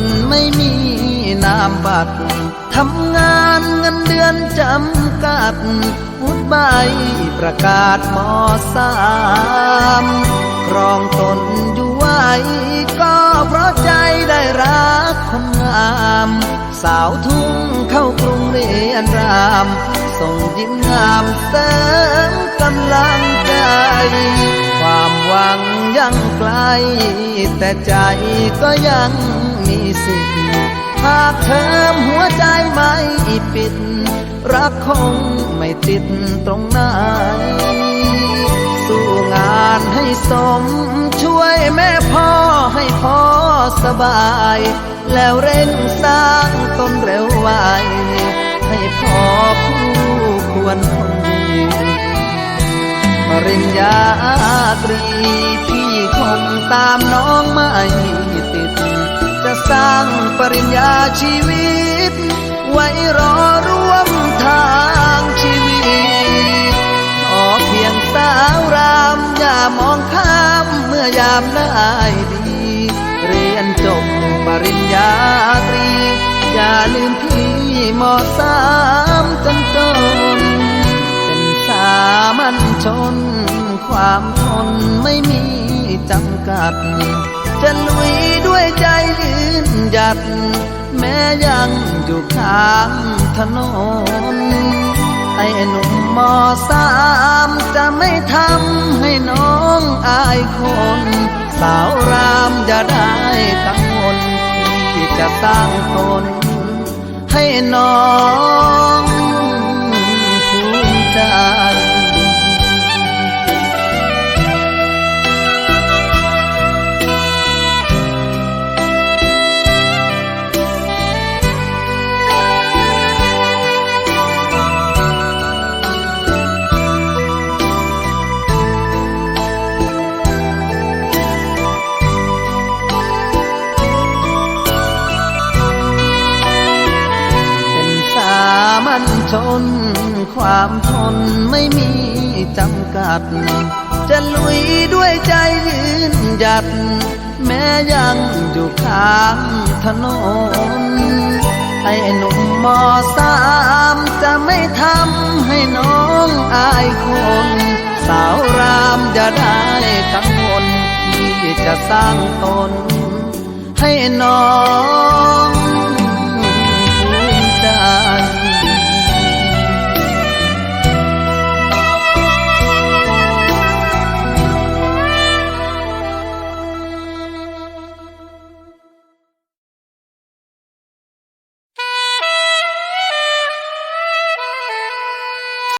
นคนไม่มีนามบัตรทำงานเงินเดือนจำกัดวุฒิใบประกาศมสามครองตนอยู่ไว้ก็เพราะใจได้รักคนงาม สาวทุ่งเข้ากรุงเรียนราม ส่งยิ้มงามเสริมกำลังใจ ความหวังยังไกล แต่ใจก็ยัง มีสิทธิ์หากเธอหัวใจไม่ปิด รักคงไม่ติดตรงไหนสู้งานให้สม ช่วยแม่พ่อให้พ่อสบาย แล้วเร่งสร้างต้นเร็วไวให้พ่อผู้ควรคนดีปริญญาตรีพี่คงตามน้องไม่ติด จะสร้างปริญญาชีวิต ไว้รอร่วมทางชีวิตขอเพียงสาวรามอย่ามองข้ามเมื่อยามได้ดี เรียนจบปริญญาตรี อย่าลืมพี่มอสามจนจนเป็นสามัญชน ความทนไม่มีจำกัด จะลุยด้วย หยัด แม้ยังอยู่ข้างถนน ไอ้หนุ่มมอสามจะไม่ทำให้น้องอายคน สาวรามอย่าได้กังวลที่จะสร้างตนให้น้อง น ความทนไม่มีจำกัด จะลุยด้วยใจยืนหยัด แม้ยังอยู่ข้างถนนไอ้หนุ่มมอสามจะไม่ทำให้น้องอายคน สาวรามอย่าได้กังวลที่จะสร้างตนให้น้อง